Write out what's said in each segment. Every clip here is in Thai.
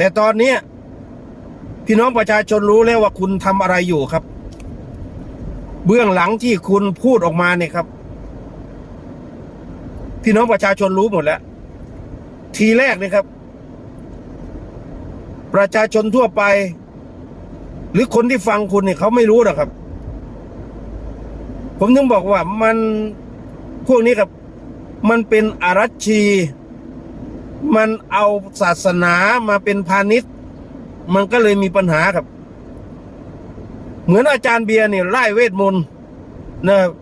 แต่ตอนเนี้ยพี่น้องประชาชนรู้แล้วว่าคุณทำอะไรอยู่ครับ เบื้องหลังที่คุณพูดออกมาเนี่ยครับ พี่น้องประชาชนรู้หมดแล้ว ทีแรกเนี่ยครับ ประชาชนทั่วไป หรือคนที่ฟังคุณเนี่ยเขาไม่รู้หรอกครับ ผมถึงบอกว่ามันพวกนี้ครับ มันเป็นอารัชี มันเอาศาสนามาเป็นพาณิชย์ มันก็เลยมีปัญหาครับ เหมือนอาจารย์เบียร์เนี่ยไล่เวทมนต์นะครับ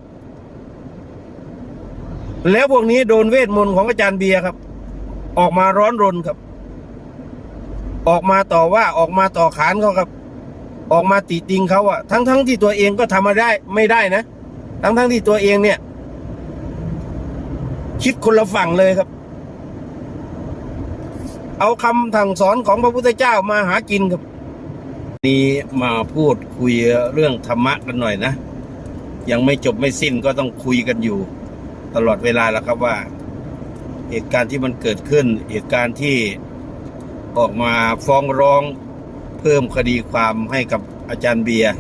แล้วพวกนี้โดนเวทมนต์ของอาจารย์เบียร์ครับ ออกมาร้อนรนครับ ออกมาต่อว่าออกมาต่อขานเขาครับ ออกมาติติงเขาอะทั้งทั้งที่ตัวเองก็ทำมาได้ ไม่ได้นะ ทั้งทั้งที่ตัวเองเนี่ย คิดคนละฝั่งเลยครับ เอาคำสั่งสอนของพระพุทธเจ้ามาหากินครับนี้มาพูดคุยเรื่องธรรมะกันหน่อยนะ ยังไม่จบไม่สิ้นก็ต้องคุยกันอยู่ ตลอดเวลาแล้วครับว่า เหตุการณ์ที่มันเกิดขึ้น เหตุการณ์ที่ออกมาฟ้องร้องเพิ่มคดีความให้กับอาจารย์เบียร์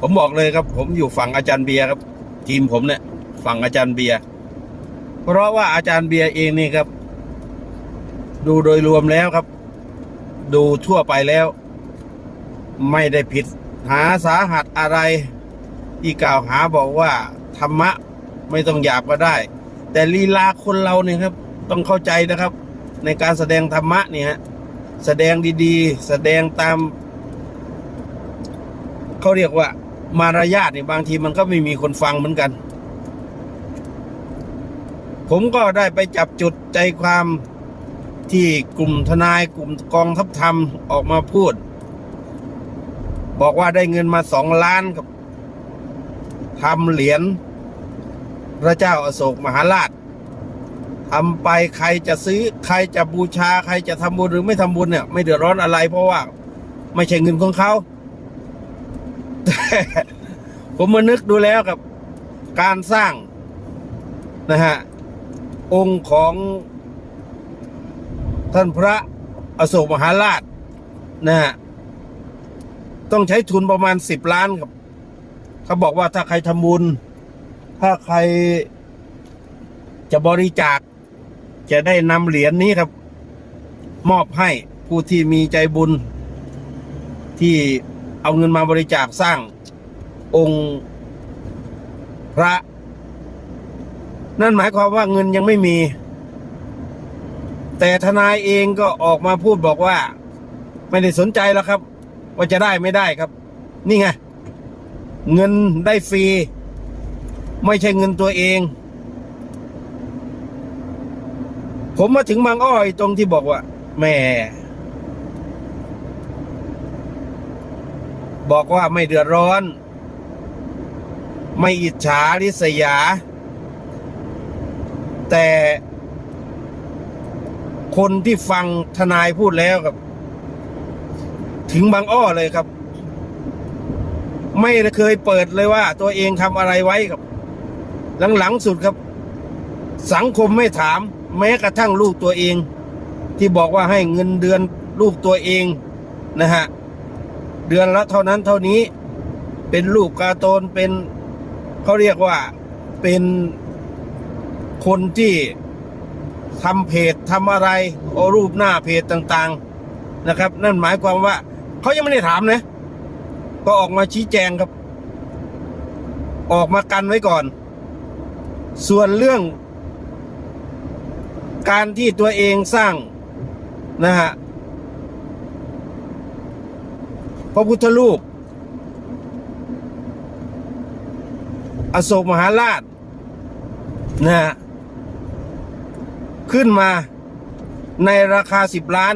ผมบอกเลยครับ ผมอยู่ฝั่งอาจารย์เบียร์ครับ ทีมผมเนี่ยฝั่งอาจารย์เบียร์เพราะว่าอาจารย์เบียร์เองนี่ครับ ดูโดยรวมแล้วครับ ดูทั่วไปแล้ว ไม่ได้ผิด หาสาหัสอะไร ที่กล่าวหาบอกว่าธรรมะไม่ต้องหยาบก็ได้ แต่ลีลาคนเราเนี่ยครับ ต้องเข้าใจนะครับ ในการแสดงธรรมะเนี่ยฮะแสดงดีๆ แสดงตามเขาเรียกว่ามารยาทเนี่ยบางทีมันก็ไม่มีคนฟังเหมือนกัน ผมก็ได้ไปจับจุดใจความ ที่กลุ่มทนายกลุ่มกองทัพธรรมออกมาพูด บอกว่าได้เงินมาสองล้านกับทำเหรียญพระเจ้าอาโศกมหาราชทำไปใครจะซื้อใครจะบูชาใครจะทำบุญหรือไม่ทำบุญเนี่ย ไม่เดือดร้อนอะไร เพราะว่า ไม่ใช่เงินของเขาผมมานึกดูแล้วกับการสร้างนะฮะองค์ของ ท่านพระอโศกมหาราชนะฮะต้องใช้ทุนประมาณสิบล้านครับเขาบอกว่าถ้าใครทำบุญ ถ้าใครจะบริจาค จะได้นำเหรียญนี้ครับ มอบให้ผู้ที่มีใจบุญ ที่เอาเงินมาบริจาคสร้างองค์พระ นั่นหมายความว่าเงินยังไม่มี แต่ทนายเองก็ออกมาพูดบอกว่า ไม่ได้สนใจแล้วครับ ว่าจะได้ไม่ได้ครับ นี่ไง เงินได้ฟรี ไม่ใช่เงินตัวเอง ผมมาถึงบางอ้อยตรงที่บอกว่าแหม่บอกว่าไม่เดือดร้อน ไม่อิจฉาริษยา แต่ คนที่ฟังทนายพูดแล้วครับ ถึงบางอ้อเลยครับ ไม่เคยเปิดเลยว่า ตัวเองทำอะไรไว้ครับ หลังๆสุดครับ สังคมไม่ถาม แม้กระทั่งลูกตัวเอง ที่บอกว่าให้เงินเดือนลูกตัวเองนะฮะ เดือนละเท่านั้นเท่านี้ เป็นลูกการ์ตูนเป็นเขาเรียกว่าเป็นคนที่ ทำเพจทำอะไรเอารูปหน้าเพจต่างๆนะครับ นั่นหมายความว่าเขายังไม่ได้ถามนะก็ออกมาชี้แจงครับ ออกมากันไว้ก่อน ส่วนเรื่อง การที่ตัวเองสร้างนะฮะพระพุทธรูป อโศกมหาราชนะฮะ ขึ้นมาในราคาสิบล้าน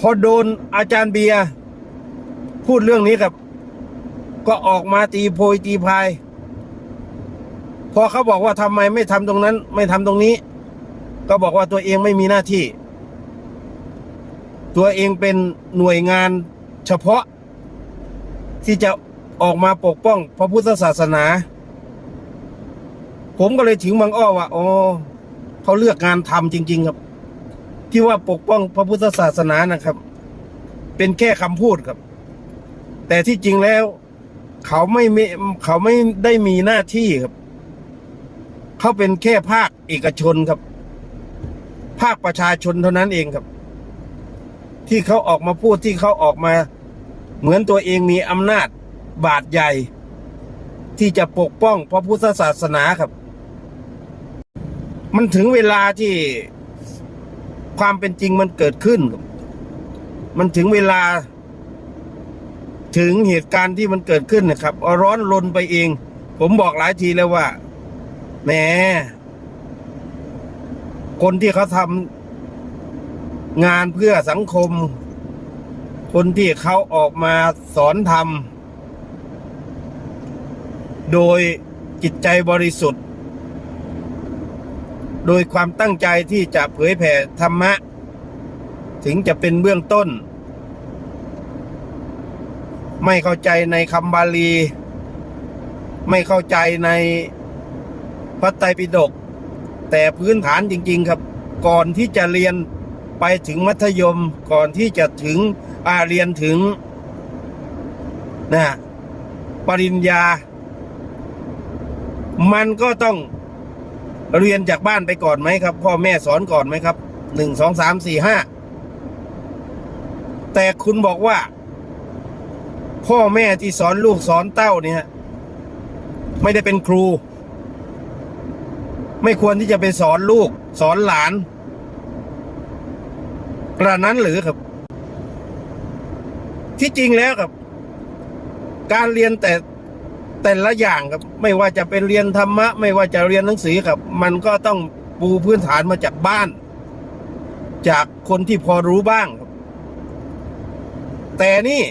พอโดนอาจารย์เบียร์พูดเรื่องนี้ครับ ก็ออกมาตีโพยตีพาย พอเขาบอกว่าทำไมไม่ทำตรงนั้น ไม่ทำตรงนี้ ก็บอกว่าตัวเองไม่มีหน้าที่ ตัวเองเป็นหน่วยงานเฉพาะ ที่จะออกมาปกป้องพระพุทธศาสนา ผมก็เลยถึงบางอ้อว่าอ๋อเขาเลือกงานทำจริง ๆ ครับ ที่ว่าปกป้องพระพุทธศาสนานะครับ เป็นแค่คำพูดครับ แต่ที่จริงแล้ว เขาไม่มีเขาไม่ได้มีหน้าที่ครับ เขาเป็นแค่ภาคเอกชนครับ ภาคประชาชนเท่านั้นเองครับ ที่เขาออกมาพูดที่เขาออกมา เหมือนตัวเองมีอำนาจบาดใหญ่ ที่จะปกป้องพระพุทธศาสนาครับ มันถึงเวลาที่ความเป็นจริงมันเกิดขึ้น มันถึงเวลา ถึงเหตุการณ์ที่มันเกิดขึ้นนะครับอร้อนรนไปเอง ผมบอกหลายทีแล้วว่าแหมคนที่เขาทำงานเพื่อสังคม คนที่เขาออกมาสอนธรรมโดยจิตใจบริสุทธิ์ โดยความตั้งใจที่จะเผยแผ่ธรรมะ ถึงจะเป็นเบื้องต้น ไม่เข้าใจในคำบาลี ไม่เข้าใจในพระไตรปิฎกแต่พื้นฐานจริง ๆ ครับ ก่อนที่จะเรียนไปถึงมัธยมก่อนที่จะถึงอาเรียนถึงนะปริญญา มันก็ต้อง เรียนจากบ้านไปก่อนไหมครับ พ่อแม่สอนก่อนไหมครับหนึ่งสองสามสี่ห้าแต่คุณบอกว่า พ่อแม่ที่สอนลูกสอนเต้าเนี่ยไม่ได้เป็นครู ไม่ควรที่จะไปสอนลูก สอนหลานกระนั้นหรือครับ ที่จริงแล้วครับ การเรียนแต่ แต่ละอย่างครับไม่ว่าจะเป็นเรียนธรรมะ ไม่ว่าจะเรียนหนังสือครับ มันก็ต้องปูพื้นฐานมาจากบ้าน จากคนที่พอรู้บ้างครับ แต่นี่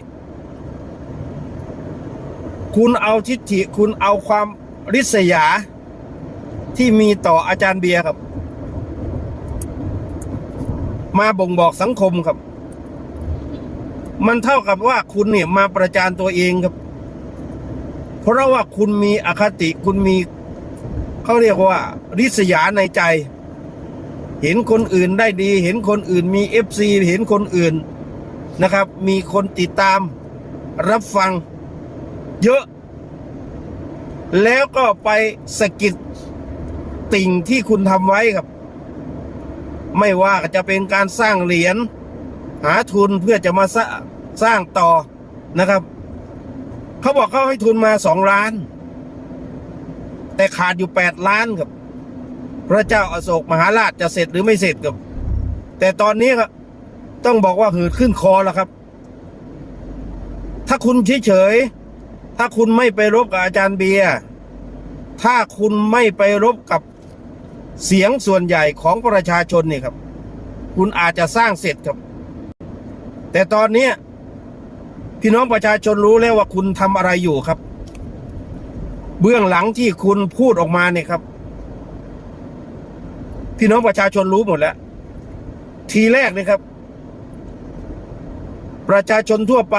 คุณเอาทิฏฐิคุณเอาความริษยา ที่มีต่ออาจารย์เบียร์ครับ มาบ่งบอกสังคมครับ มันเท่ากับว่าคุณเนี่ยมาประจานตัวเองครับ เพราะว่าคุณมีอคติคุณมีเขาเรียกว่า ริษยาในใจ เห็นคนอื่นได้ดี เห็นคนอื่นมีเอฟซีเห็นคนอื่นนะครับ มีคนติดตามรับฟังเยอะ แล้วก็ไปสะกิดติ่งที่คุณทำไว้ครับ ไม่ว่าจะเป็นการสร้างเหรียญหาทุนเพื่อจะมาสร้าสร้างต่อนะครับ เขาบอกเขาให้ทุนมาสองล้าน แต่ขาดอยู่แปดล้านครับ พระเจ้าอาโศกมหาราชจะเสร็จหรือไม่เสร็จครับ แต่ตอนนี้ครับต้องบอกว่าหืดขึ้นคอแล้วครับ ถ้าคุณเฉยๆถ้าคุณไม่ไปรบกับอาจารย์เบียร์ถ้าคุณไม่ไปรบกับเสียงส่วนใหญ่ของประชาชนนี่ครับ คุณอาจจะสร้างเสร็จครับ แต่ตอนนี้ พี่น้องประชาชนรู้แล้วว่าคุณทำอะไรอยู่ครับ เบื้องหลังที่คุณพูดออกมาเนี่ยครับ พี่น้องประชาชนรู้หมดแล้ว ทีแรกเนี่ยครับ ประชาชนทั่วไป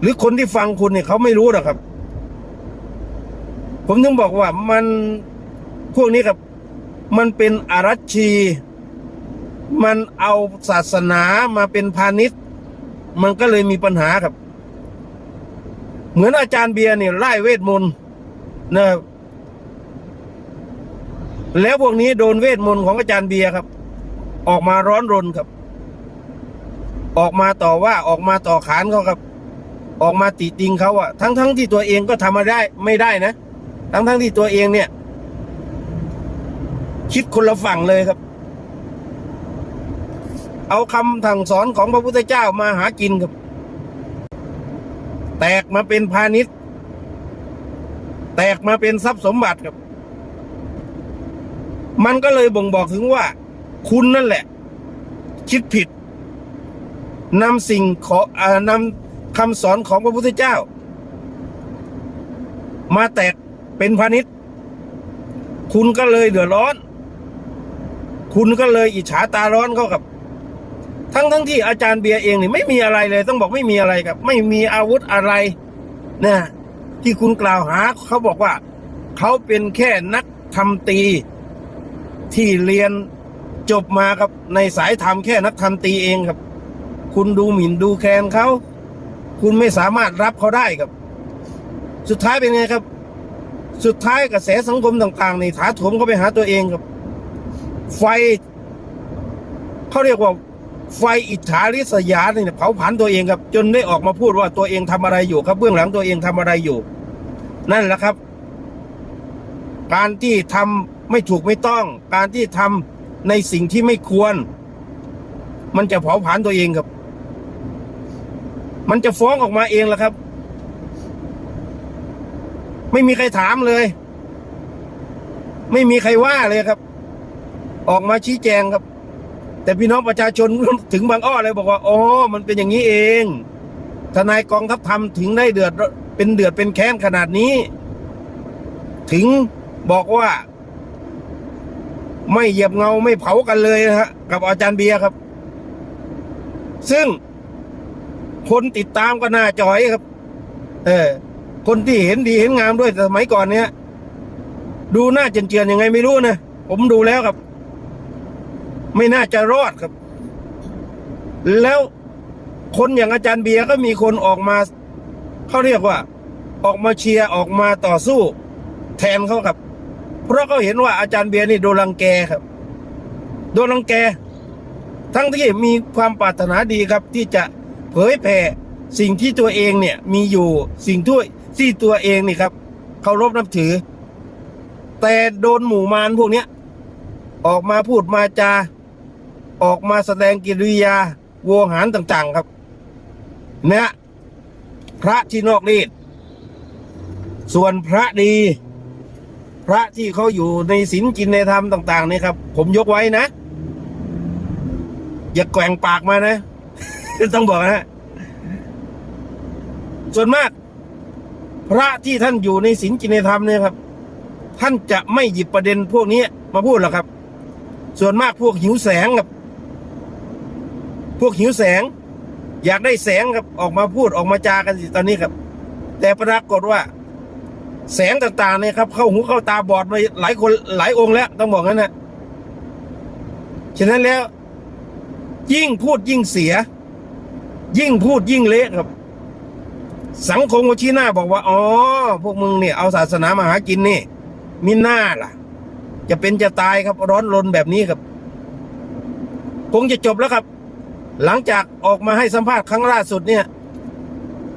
หรือคนที่ฟังคุณเนี่ยเขาไม่รู้หรอกครับ ผมถึงบอกว่ามันพวกนี้ครับ มันเป็นอารัชี มันเอาศาสนามาเป็นพาณิชย์ มันก็เลยมีปัญหาครับ เหมือนอาจารย์เบียร์เนี่ยไล่เวทมนต์นะครับแล้วพวกนี้โดนเวทมนต์ของอาจารย์เบียร์ครับ ออกมาร้อนรนครับ ออกมาต่อว่าออกมาต่อขานเขาครับ ออกมาติติงเขาอะทั้งทั้งที่ตัวเองก็ทำมาได้ ไม่ได้นะ ทั้งทั้งที่ตัวเองเนี่ย คิดคนละฝั่งเลยครับ เอาคำสั่งสอนของพระพุทธเจ้ามาหากินครับ แตกมาเป็นพาณิชย์ แตกมาเป็นทรัพย์สมบัติครับ มันก็เลยบ่งบอกถึงว่า คุณนั่นแหละ คิดผิดนำสิ่งขอนำคำสอนของพระพุทธเจ้า มาแตกเป็นพาณิชย์ คุณก็เลยเดือดร้อน คุณก็เลยอิจฉาตาร้อนเข้ากับ ทั้งทั้งที่อาจารย์เบียร์เองนี่ไม่มีอะไรเลย ต้องบอกไม่มีอะไรครับ ไม่มีอาวุธอะไรนะที่คุณกล่าวหาเขาบอกว่า เขาเป็นแค่นักทำตี ที่เรียนจบมาครับในสายธรรมแค่นักธรรมตีเองครับ คุณดูหมิ่นดูแคลนเขา คุณไม่สามารถรับเขาได้ครับ สุดท้ายเป็นไงครับ สุดท้ายกระแสสังคมต่างๆในถาโถมเข้าไปหาตัวเองครับ ไฟเขาเรียกว่า ไฟอิจฉาริษยาเนี่ยเผาผลาญตัวเองครับ จนได้ออกมาพูดว่าตัวเองทำอะไรอยู่ครับ เบื้องหลังตัวเองทำอะไรอยู่ นั่นแหละครับ การที่ทำไม่ถูกไม่ต้อง การที่ทำในสิ่งที่ไม่ควร มันจะเผาผลาญตัวเองครับ มันจะฟ้องออกมาเองแหละครับ ไม่มีใครถามเลย ไม่มีใครว่าเลยครับ ออกมาชี้แจงครับ แต่พี่น้องประชาชนถึงบางอ้อเลยบอกว่าอ๋อมันเป็นอย่างนี้เอง ทนายกองทัพทำถึงได้เดือดเป็นเดือดเป็นแค้นขนาดนี้ ถึงบอกว่า ไม่เหยียบเงาไม่เผากันเลยนะฮะกับอาจารย์เบียร์ครับ ซึ่งคนติดตามก็น่าจอยครับ เออ คนที่เห็นดีเห็นงามด้วยสมัยก่อนเนี้ยดูหน้าเจียนๆยังไงไม่รู้นะผมดูแล้วครับ ไม่น่าจะรอดครับ แล้วคนอย่างอาจารย์เบียร์ก็มีคนออกมาเขาเรียกว่า ออกมาเชียร์ออกมาต่อสู้ แทนเขาครับ เพราะเขาเห็นว่าอาจารย์เบียร์นี่โดนรังแกครับ โดนรังแก ทั้งที่มีความปรารถนาดีครับ ที่จะเผยแผ่สิ่งที่ตัวเองเนี่ยมีอยู่สิ่งที่ที่ตัวเองนี่ครับเคารพนับถือ แต่โดนหมู่มารพวกเนี้ย ออกมาพูดมาจา ออกมาแสดงกิริยาโวหารต่างๆครับเนี่ยพระที่นอกรีดส่วนพระดี พระที่เขาอยู่ในศีลกินในธรรมต่าง ๆ นี่ครับ ผมยกไว้นะ อย่าแกว่งปากมานะ ต้องบอกนะ ส่วนมาก พระที่ท่านอยู่ในศีลกินในธรรมเนี่ยครับ ท่านจะไม่หยิบประเด็นพวกนี้มาพูดหรอกครับ ส่วนมากพวกหิวแสงครับ พวกหิวแสง อยากได้แสงครับออกมาพูดออกมาจากันสิตอนนี้ครับ แต่ปรากฏว่า แสงต่างๆเนี่ยครับ เข้าหูเข้าตาบอดไปหลายคนหลายองค์แล้ว ต้องบอกงั้นนะฉะนั้นแล้ว ยิ่งพูดยิ่งเสีย ยิ่งพูดยิ่งเละครับ สังคมก็ชี้หน้าบอกว่าอ๋อพวกมึงเนี่ยเอาศาสนามาหากินนี่มิหน้าล่ะ จะเป็นจะตายครับร้อนรนแบบนี้ครับ คงจะจบแล้วครับ หลังจากออกมาให้สัมภาษณ์ครั้งล่าสุดเนี่ย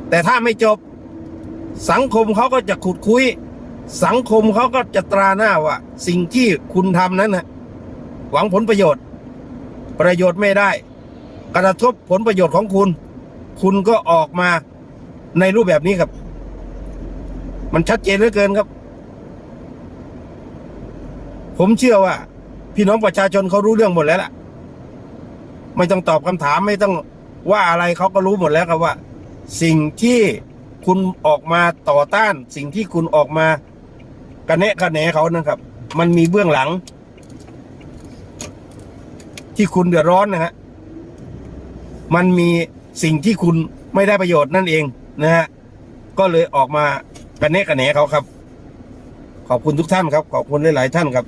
แต่ถ้าไม่จบสังคมเขาก็จะขุดคุย สังคมเขาก็จะตราหน้าว่า สิ่งที่คุณทำนั้นนะหวังผลประโยชน์ ประโยชน์ไม่ได้ กระทบผลประโยชน์ของคุณ คุณก็ออกมาในรูปแบบนี้ครับ มันชัดเจนเหลือเกินครับ ผมเชื่อว่า พี่น้องประชาชนเขารู้เรื่องหมดแล้วล่ะ ไม่ต้องตอบคำถามไม่ต้องว่าอะไรเขาก็รู้หมดแล้วครับว่า สิ่งที่คุณออกมาต่อต้าน สิ่งที่คุณออกมากระแนะกระแหนเขานะครับ มันมีเบื้องหลัง ที่คุณเดือดร้อนนะฮะมันมีสิ่งที่คุณไม่ได้ประโยชน์นั่นเองนะฮะก็เลยออกมากระเนะกระแหนเขาครับ ขอบคุณทุกท่านครับ ขอบคุณหลาย ๆ ท่านครับ